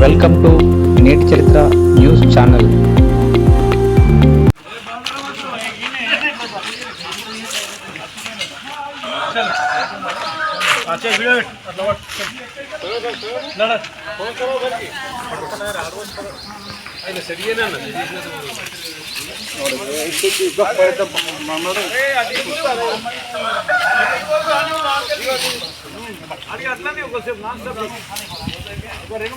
Welcome to नीट चरित्र news channel అన్న అది అట్లానే ఒకసేపు నాన్ స్టాప్ ఒక రెండు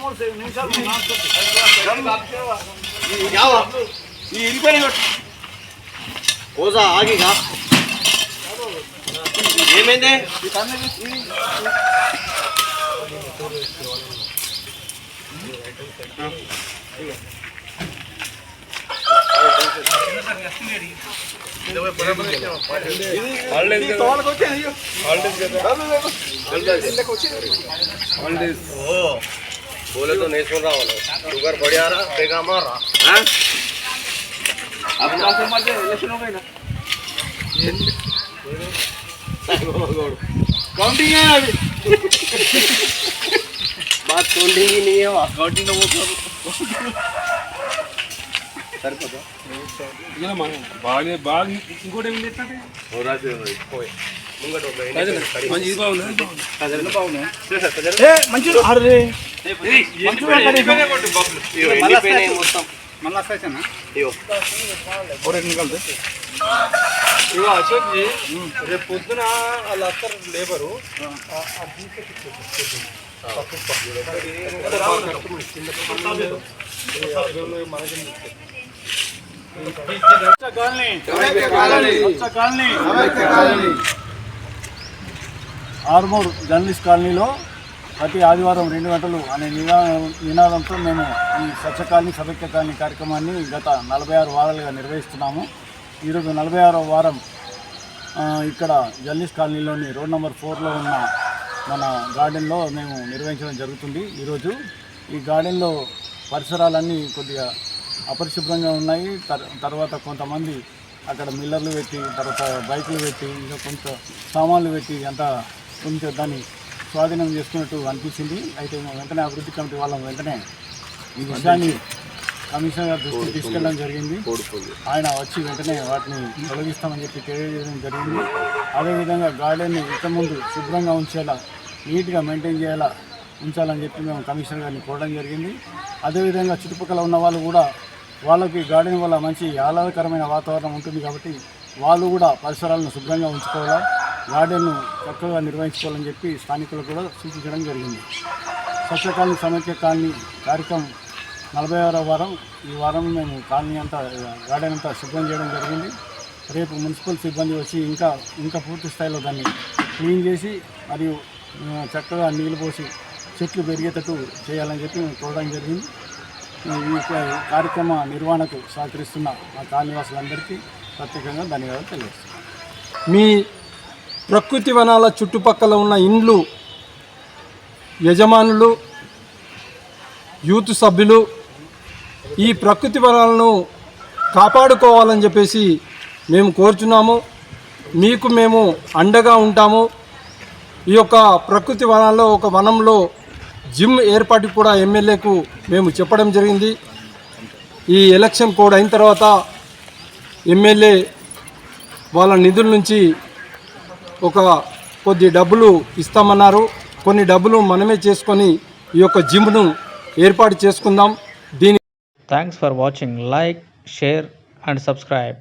बोले तो नहीं सुन रहा वाला शुगर बढ़िया रहा बेगा मार रहा हाँ? अब ना समझ इलेक्शन हो गई ना काउंटिंग है अभी बात काउंटिंग ही नहीं है वहाँ काउंटिंग तो वो సరిపోతా బాగానే బాగా ఇంకోటి ఏమి తెచ్చండి ఇవో అశోక్ జీ రేపు పొద్దున వాళ్ళు లేబరు. మనకి ఆర్మూర్ జర్నలిస్ట్ కాలనీలో ప్రతి ఆదివారం రెండు గంటలు అనే నినా నినాదంతో మేము ఈ స్వచ్ఛ కాలనీ కాలనీ కార్యక్రమాన్ని గత నలభై ఆరు వారాలుగా నిర్వహిస్తున్నాము. ఈరోజు నలభై ఆరో వారం ఇక్కడ జర్నలిస్ట్ కాలనీలోని రోడ్ నెంబర్ ఫోర్లో ఉన్న మన గార్డెన్లో మేము నిర్వహించడం జరుగుతుంది. ఈరోజు ఈ గార్డెన్లో పరిసరాలన్నీ కొద్దిగా అపరిశుభ్రంగా ఉన్నాయి. తర్- తర్వాత కొంతమంది అక్కడ మిల్లర్లు పెట్టి తర్వాత బైకులు పెట్టి ఇంకా కొంత సామాన్లు పెట్టి అంతా కొంచెం దాన్ని స్వాధీనం చేసుకున్నట్టు అనిపించింది. అయితే వెంటనే అభివృద్ధి కమిటీ వాళ్ళం వెంటనే ఈ విషయాన్ని కమిషనర్ దృష్టికి తీసుకెళ్ళడం జరిగింది. ఆయన వచ్చి వెంటనే వాటిని తొలగిస్తామని చెప్పి తెలియజేయడం జరిగింది. అదేవిధంగా గార్డెన్ని ఇంతకుముందు శుభ్రంగా ఉంచేలా నీట్గా మెయింటైన్ చేయాలా ఉంచాలని చెప్పి మేము కమిషనర్ గారిని కోరడం జరిగింది. అదేవిధంగా చుట్టుపక్కల ఉన్న వాళ్ళు కూడా వాళ్ళకి గార్డెన్ వల్ల మంచి ఆహ్లాదకరమైన వాతావరణం ఉంటుంది కాబట్టి వాళ్ళు కూడా పరిసరాలను శుభ్రంగా ఉంచుకోవాలా గార్డెన్ను చక్కగా నిర్వహించుకోవాలని చెప్పి స్థానికులకు కూడా సూచించడం జరిగింది. స్వచ్ఛ కాలనీ సమైక్య కాలనీ కార్యక్రమం నలభై ఆరో వారం. ఈ వారం మేము కాలనీ అంతా గార్డెన్ అంతా శుభ్రం చేయడం జరిగింది. రేపు మున్సిపల్ సిబ్బంది వచ్చి ఇంకా ఇంకా పూర్తి స్థాయిలో దాన్ని క్లీన్ చేసి మరియు చక్కగా నీళ్ళు పోసి చెట్లు పెరిగేటట్టు చేయాలని చెప్పి మేము చూడడం జరిగింది. ఈ కార్యక్రమ నిర్వహణకు సహకరిస్తున్న మా కాలనివాసులందరికీ ప్రత్యేకంగా ధన్యవాదాలు తెలియజేస్తున్నాను మీ ప్రకృతి వనాల చుట్టుపక్కల ఉన్న ఇండ్లు యజమానులు యూత్ సభ్యులు ఈ ప్రకృతి వనాలను కాపాడుకోవాలని చెప్పేసి మేము కోరుచున్నాము. మీకు మేము అండగా ఉంటాము. ఈ యొక్క ప్రకృతి వనాల్లో ఒక వనంలో జిమ్ ఏర్పాటు కూడా ఎమ్మెల్యేకు మేము చెప్పడం జరిగింది. ఈ ఎలక్షన్ కోడ్ అయిన తర్వాత ఎమ్మెల్యే వాళ్ళ నిధుల నుంచి ఒక కొద్ది డబ్బులు ఇస్తామన్నారు. కొన్ని డబ్బులు మనమే చేసుకొని ఈ యొక్క జిమ్ను ఏర్పాటు చేసుకుందాం. దీని thanks for watching like share and subscribe